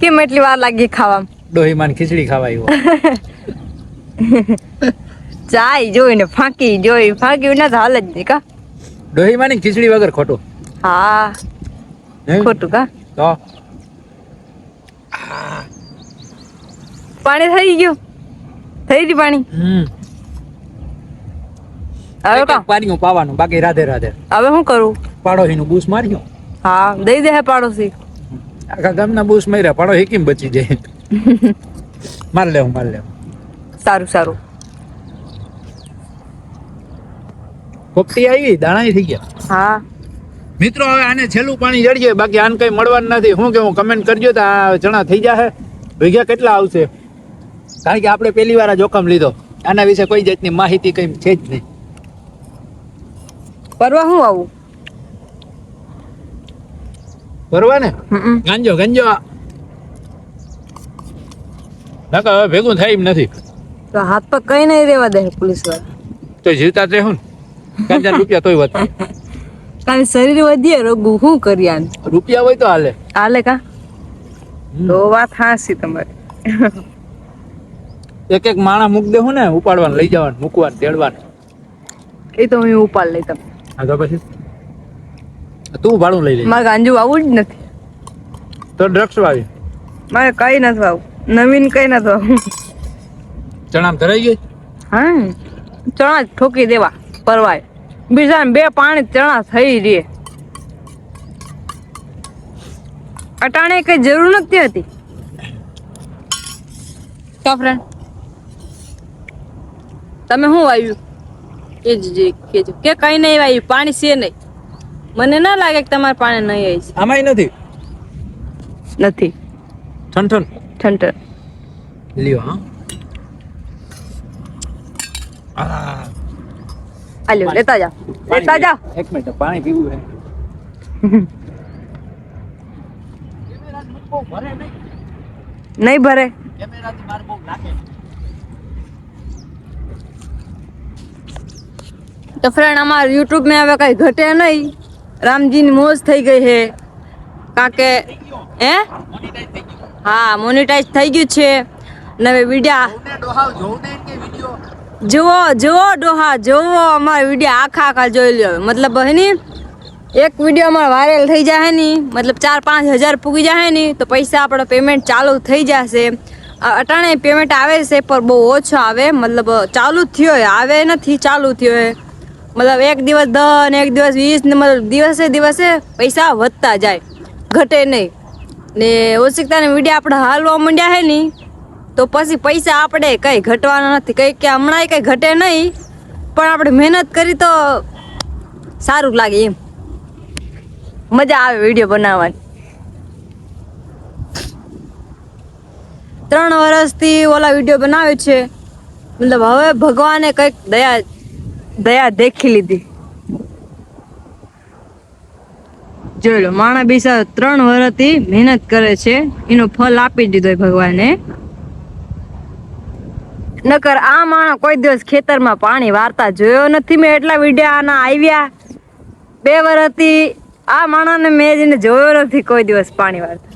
કેમ એટલી વાર લાગી ખાવામાં? ડોહીમાં ખીચડી ખાવા આવ્યો ચાય જોઈને ફાંકી જોઈ ફાંકી ના હાલ જ નહીં કા? ડોહીમાં ખીચડી વગર ખોટું. હા. ખોટું કા? તો? પાણી થઈ ગયું? થઈ ગયું પાણી? હમ. હવે કા? પાણી પાવાનું બાકી રાધે રાધે હવે શું કરું? પાડોશી નું બૂસ માર્યું? હા દઈ દે હે પાડોશી. આખા ગામના બૂસ માર્યા પાડો હેકીમ બચી જાય? માર લેવું માર લેવું. સારું સારું. પોપટી આવી દાણા થઈ ગયા. હા. મિત્રો હવે આને છેલ્લું પાણી જડીએ બાકી આને કઈ મળવાનું નથી. હું કેવું કમેન્ટ કરજો તો આ ચણા થઈ જશે વીઘા કેટલા આવશે? કારણ કે આપણે પહેલી વાર જોખમ લીધો. આના વિશે કોઈ જાતની માહિતી કઈ છે જ નહીં. પરવા હું આવું? બરોબર ને? ગાંજો ગાંજો. નકર હવે ભેગું થાય એમ નથી. તો હાથ પર કઈ નહીં રેવા દે પોલીસવાળા તો જીવતા જ રહેવું ને. ગાંજા રૂપિયા તોય વધે કારણ શરીર વધીએ રોગું શું આને? રૂપિયા હોય તો હાલે. હાલે કા. તો વાત હાસી તમારી. એક એક માણા મૂક દેવું ને ઉપાડવાનું લઈ જવાનું મૂકવાનું તેડવાનું. એ તો હું ઉપાડ લઈ તમે હા તો પછી? તું ભાડું લઈ લે. મારે ગાંજુ આવું જ નથી. તો ડ્રગ્સ વાવી. મારે કઈ નથી આવું નવીન કઈ નથી આવું ચણા ધરાઈ ગઈ? હા ચણા ઠોકી દેવા પરવાય. બીજા બે પાણી ચણા થઈ રે અટાણે કઈ જરૂર નથી હતી. કા ફ્રેન્ડ તમે શું વાવ્યું? એ જ જે કે કઈ નહીં વાવ્યું પાણી છે નહીં. મને ના લાગે કે તમારે પાણી નહીં આવી છે. આમાંય નથી? નથી. ઠન ઠન ઠંડર લ્યો હા. આલ્યો લેતા જા. લેતા જા. એક મિનિટ પાણી પીવું હે નહીં ભરે. તો ફ્રેન્ડ અમારા યુટ્યુબ મેં હવે કઈ ઘટે નહીં. રામજીની મોજ થઈ ગઈ છે. કાકે હે? હા મોનેટાઈઝ થઈ ગયું છે. અને હવે વીડિયો જુઓ જુઓ ડોહા જુઓ અમારા વીડિયો આખા આખા જોઈ લ્યો. મતલબ હે એક વીડિયો અમારો વાયરલ થઈ જાય ને મતલબ ચાર પાંચ હજાર પૂગી જાય ને તો પૈસા આપણો પેમેન્ટ ચાલુ થઈ જશે. અટાણે પેમેન્ટ આવે છે પણ બહુ ઓછો આવે. મતલબ ચાલુ જ થયો આવે નથી ચાલુ થયો મતલબ એક દિવસ દસ ને એક દિવસ વીસ ને મતલબ દિવસે દિવસે પૈસા વધતા જાય, ઘટે નહીં. ને ઓશિકતાને મીડિયા આપણે હાલવા માંડ્યા હે નહીં તો પછી પૈસા આપણે કંઈ ઘટવાના નથી. કંઈ કે હમણાં કંઈ ઘટે નહીં, પણ આપણે મહેનત કરી તો સારું લાગે એમ. મજા આવે વીડિયો બનાવવાની. ત્રણ વર્ષથી ઓલા વીડિયો બનાવ્યો છે. મતલબ હવે ભગવાને કંઈક દયા દયા દેખી લીધી. જોઈ લો, માણા બીસા ત્રણ વર્ષથી મહેનત કરે છે, એનો ફલ આપી દીધો ભગવાને. નકર આ માણસ કોઈ દિવસ ખેતરમાં પાણી વારતા જોયો નથી, મેં એટલા વીડિયો આના આવ્યા. બે વર્ષથી આ માણાને મેં જોયો નથી કોઈ દિવસ પાણી વારતા.